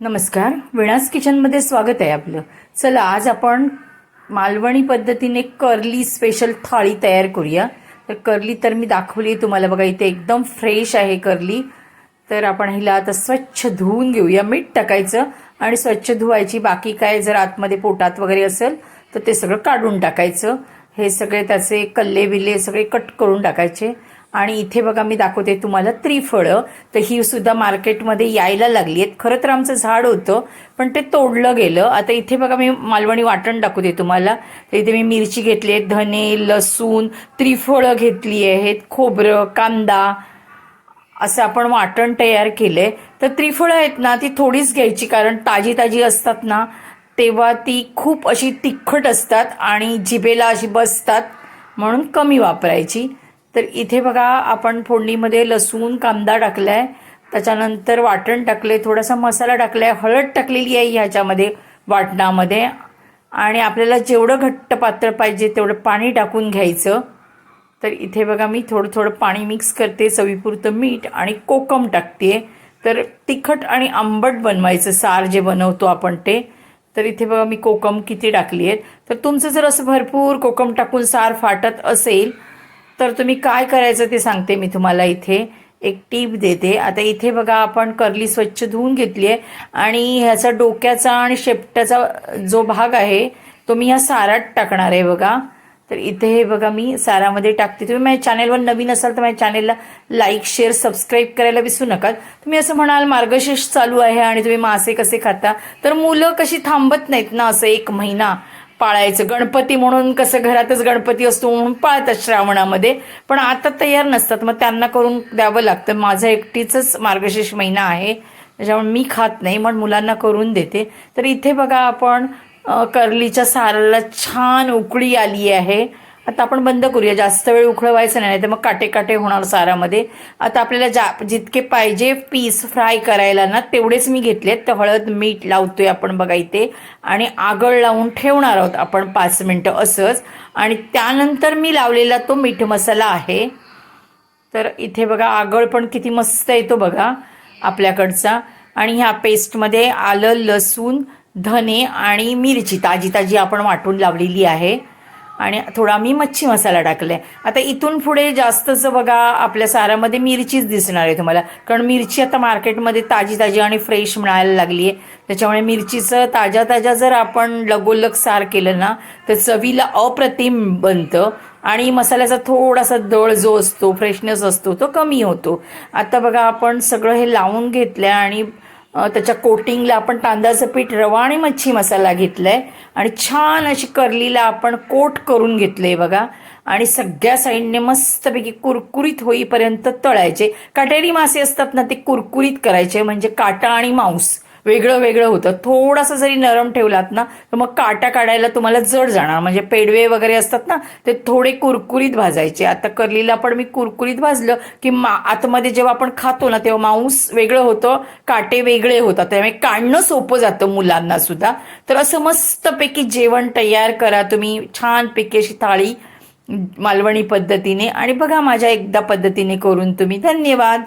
नमस्कार. विणास किचनमध्ये स्वागत आहे आपलं. चला आज आपण मालवणी पद्धतीने कर्ली स्पेशल थाळी तयार करूया. तर कर्ली तर मी दाखवली तुम्हाला बघा इथे एकदम फ्रेश आहे कर्ली तर आपण हिला आता स्वच्छ धुवून घेऊया मीठ टाकायचं. आणि स्वच्छ धुवायची बाकी काय जर आतमध्ये पोटात वगैरे असेल तर ते सगळं काढून टाकायचं. हे सगळे त्याचे कल्ले बिल्ले सगळे कट करून टाकायचे. आणि इथे बघा मी दाखवते तुम्हाला त्रिफळं तर ही सुद्धा मार्केटमध्ये यायला लागली आहेत खरं तर आमचं झाड होतं पण ते तोडलं गेलं. आता इथे बघा मी मालवणी वाटण दाखवते तुम्हाला. तर इथे मी मिरची घेतली आहे धने लसूण त्रिफळं घेतली आहेत खोबरं कांदा असं आपण वाटण तयार केलं आहे तर त्रिफळं आहेत ना ती थोडीच घ्यायची कारण ताजी ताजी असतात ना तेव्हा ती खूप अशी तिखट असतात आणि जिभेला अशी बसतात म्हणून कमी वापरायची. तर इथे बघा आपण फोडणीमध्ये लसूण कांदा टाकलाय. त्याच्यानंतर वाटण टाकले थोडासा मसाला टाकलाय. हळद टाकलेली आहे ह्याच्यामध्ये वाटणामध्ये. आणि आपल्याला जेवढं घट्ट पातळ पाहिजे तेवढं पाणी टाकून घ्यायचं. तर इथे बघा मी थोडं थोडं पाणी मिक्स करते. चवीपुरतं मीठ आणि कोकम टाकते. तर तिखट आणि आंबट बनवायचं. सार जे बनवतो आपण ते. तर इथे बघा मी कोकम किती टाकली आहेत. तर तुमचं जर असं भरपूर कोकम टाकून सार फाटत असेल तर तुम्ही काय करायचं ते सांगते मी तुम्हाला इथे. एक टीप देते. आता इथे बघा आपण करली स्वच्छ धुवून घेतली आहे आणि ह्याचा डोक्याचा आणि शेपट्याचा जो भाग आहे तो मी ह्या सारात टाकणार आहे बघा. तर इथे हे बघा मी सारामध्ये टाकते. तुम्ही माझ्या चॅनेलवर नवीन असाल तर माझ्या चॅनेलला लाईक शेअर सबस्क्राईब करायला विसरू नका. तुम्ही असं म्हणाल मार्गशीर्ष चालू आहे आणि तुम्ही मासे कसे खाता? तर मुलं कशी थांबत नाहीत ना असं एक महिना. पाळायचं. गणपती म्हणून कसं घरातच गणपती असतो म्हणून पाळतात श्रावणामध्ये. पण आता तयार नसतात. मग त्यांना करून द्यावं लागतं. माझा एकटीचंच मार्गशीर्ष महिना आहे. त्याच्यामुळे मी खात नाही. मग मुलांना करून देते. तर इथे बघा आपण कर्लीच्या करलीच्या साराला छान उकळी आली आहे. आता आपण बंद करूया. जास्त वेळ उखळवायचं नाही तर मग काटे काटे होणार सारामध्ये. आता आपल्याला जा जितके पाहिजे पीस फ्राय करायला ना तेवढेच मी घेतलेत. तर हळद मीठ लावतोय आपण बघा इथे. आणि आगळ लावून ठेवणार आहोत आपण पाच मिनटं असंच. आणि त्यानंतर मी लावलेला तो मीठ मसाला आहे. तर इथे बघा आगळ पण किती मस्त येतो बघा आपल्याकडचा. आणि ह्या पेस्टमध्ये आलं लसूण धने आणि मिरची ताजी ताजी आपण वाटून लावलेली आहे. आणि थोडा मी मच्छी मसाला टाकलाय. आता इथून पुढे जास्तच बघा आपल्या सारामध्ये मिरचीच दिसणार आहे तुम्हाला. कारण मिरची आता मार्केटमध्ये ताजी ताजी आणि फ्रेश मिळायला लागली आहे त्याच्यामुळे मिरचीचं ताज्या ताज्या जर आपण लगोलग सार केलं ना तर चवीला अप्रतिम बनतं. आणि मसाल्याचा थोडासा दळ जो असतो फ्रेशनेस असतो तो कमी होतो. आता बघा आपण सगळं हे लावून घेतलं आणि त्याच्या कोटिंगला आपण तांदळाचं पीठ रवा आणि मच्छी मसाला घेतलाय. आणि छान अशी करलीला आपण कोट करून घेतलंय बघा. आणि सगळ्या साईडने मस्तपैकी कुरकुरीत होईपर्यंत तळायचे. काटेरी मासे असतात ना ते कुरकुरीत करायचे म्हणजे काटा आणि मांस. वेगळं वेगळं होतं. थोडासा जरी नरम ठेवलात ना तर मग काटा काढायला तुम्हाला जड जाणार. म्हणजे पेडवे वगैरे असतात ना ते थोडे कुरकुरीत भाजायचे. आता करलीला पण मी कुरकुरीत भाजलं की मा आतमध्ये जेव्हा आपण खातो ना तेव्हा मांस वेगळं होतं काटे वेगळे होतात. त्यामुळे काढणं सोपं जातं मुलांना सुद्धा. तर असं मस्तपैकी जेवण तयार करा तुम्ही. छानपैकी अशी थाळी मालवणी पद्धतीने. आणि बघा माझ्या एकदा पद्धतीने करून तुम्ही. धन्यवाद.